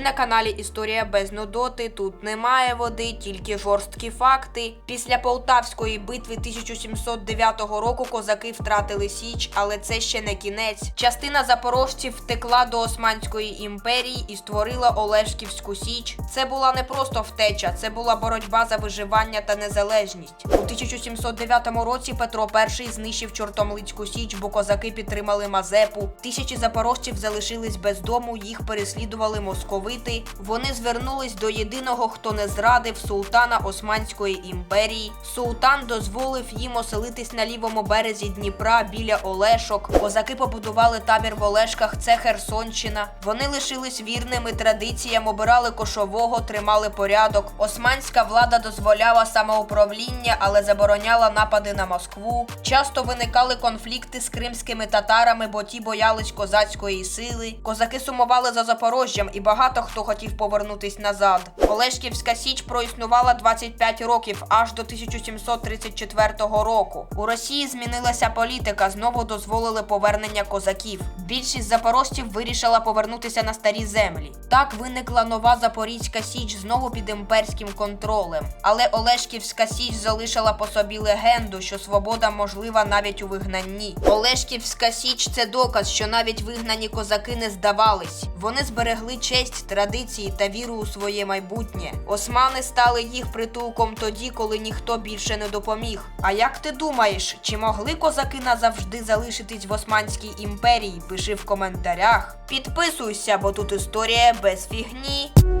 на каналі Історія без нудоти. Тут немає води, тільки жорсткі факти. Після Полтавської битви 1709 року козаки втратили Січ, але це ще не кінець. Частина запорожців втекла до Османської імперії і створила Олешківську Січ. Це була не просто втеча, це була боротьба за виживання та незалежність. У 1709 році Петро І знищив Чортомлицьку Січ, бо козаки підтримали Мазепу. Тисячі запорожців залишились без дому, їх переслідували московити. Вони звернулись до єдиного, хто не зрадив султана Османської імперії. Султан дозволив їм оселитись на лівому березі Дніпра біля Олешок. Козаки побудували табір в Олешках. Це Херсонщина. Вони лишились вірними традиціям, обирали кошового, тримали порядок. Османська влада дозволяла самоуправління, але забороняла напади на Москву. Часто виникали конфлікти з кримськими татарами, бо ті боялись козацької сили. Козаки сумували за Запорожжям, і багато хто хотів повернутись назад. Олешківська січ проіснувала 25 років аж до 1734 року. У Росії змінилася політика, знову дозволили повернення козаків. Більшість запорожців вирішила повернутися на старі землі. Так виникла нова Запорізька Січ знову під імперським контролем. Але Олешківська Січ залишила по собі легенду, що свобода можлива навіть у вигнанні. Олешківська Січ це доказ, що навіть вигнані козаки не здавались. Вони зберегли честь, традиції та віру у своє майбутнє. Османи стали їх притулком тоді, коли ніхто більше не допоміг. А як ти думаєш, чи могли козаки назавжди залишитись в Османській імперії? Пиши в коментарях. Підписуйся, бо тут історія без фігні.